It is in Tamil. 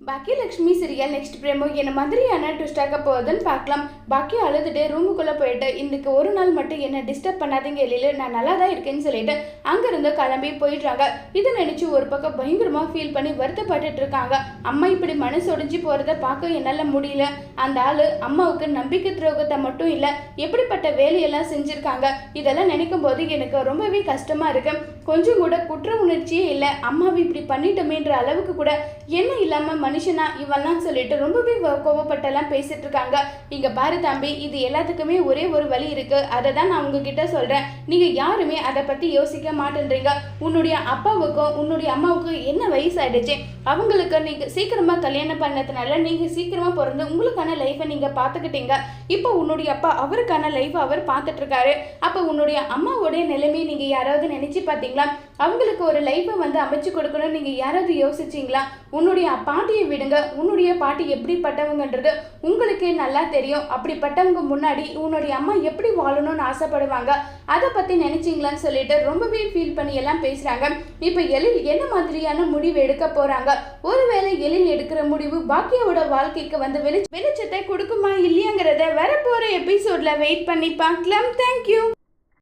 பாக்கியலட்சுமி சீரியல் நெக்ஸ்ட் பிரேமோ என்ன மாதிரியான ட்விஸ்டாக போகுதுன்னு பார்க்கலாம். பாக்கி அழுதுட்டு ரூமுக்குள்ளே போயிட்டு இன்னைக்கு ஒரு நாள் மட்டும் என்ன டிஸ்டர்ப் பண்ணாதீங்க இல்லையில நான் நல்லா தான் இருக்கேன்னு சொல்லிட்டு அங்கேருந்து கிளம்பி போயிடுறாங்க. இதை நினச்சி ஒரு பக்கம் பயங்கரமாக ஃபீல் பண்ணி வருத்தப்பட்டுட்டு இருக்காங்க. அம்மா இப்படி மனசு ஒடிஞ்சு போகிறத பார்க்க என்னால் முடியல. அந்த ஆள் அம்மாவுக்கு நம்பிக்கை துரோகத்தை மட்டும் இல்லை எப்படிப்பட்ட வேலையெல்லாம் செஞ்சுருக்காங்க. இதெல்லாம் நினைக்கும் போது எனக்கு ரொம்பவே கஷ்டமாக இருக்குது கொஞ்சம் கூட குற்ற உணர்ச்சியே இல்லை. அம்மாவை இப்படி பண்ணிட்டோமேன்ற அளவுக்கு கூட என்ன இல்லாமல் மனுஷனா இவெல்லாம் சொல்லிட்டு ரொம்பவே கோவப்பட்டெல்லாம் பேசிட்டு இருக்காங்க. இங்க பாரு தம்பி இது எல்லாத்துக்குமே ஒரே ஒரு வழி இருக்கு. அதை தான் நான் உங்ககிட்ட சொல்றேன். நீங்க யாருமே அதை பத்தி யோசிக்க மாட்டேன்றீங்க. உன்னுடைய அப்பாவுக்கும் உன்னுடைய அம்மாவுக்கும் என்ன வயசு ஆயிடுச்சு அவங்களுக்கு நீங்க சீக்கிரமா கல்யாணம் பண்ணதுனால நீங்க சீக்கிரமா பிறந்து உங்களுக்கான லைஃபை நீங்க பார்த்துக்கிட்டீங்க. இப்போ உன்னுடைய அப்பா அவருக்கான லைஃப் அவர் பார்த்துட்டு இருக்காரு. அப்போ உன்னுடைய அம்மாவுடைய நிலைமையை நீங்க யாராவது நினைச்சு பார்த்தீங்களா அவங்களுக்கு ஒரு லைஃப்பை வந்து அமைச்சு கொடுக்கணும்னு நீங்கள் யாராவது யோசிச்சீங்களா? உன்னுடைய பாட்டியை விடுங்க. உன்னுடைய பாட்டி எப்படிப்பட்டவங்கன்றது உங்களுக்கே நல்லா தெரியும். அப்படிப்பட்டவங்க முன்னாடி உன்னுடைய அம்மா எப்படி வாழணும்னு ஆசைப்படுவாங்க? அதை பற்றி நினச்சிங்களான்னு சொல்லிட்டு ரொம்பவே ஃபீல் பண்ணி எல்லாம் பேசுகிறாங்க இப்போ எழில் என்ன மாதிரியான முடிவு எடுக்க போகிறாங்க ஒருவேளை எழில் எடுக்கிற முடிவு பாக்கியாவோட வாழ்க்கைக்கு வந்து வெளி வெளிச்சத்தை கொடுக்குமா இல்லையாங்கிறத வரப்போகிற எபிசோடில் வெயிட் பண்ணி பார்க்கலாம். தேங்க்யூ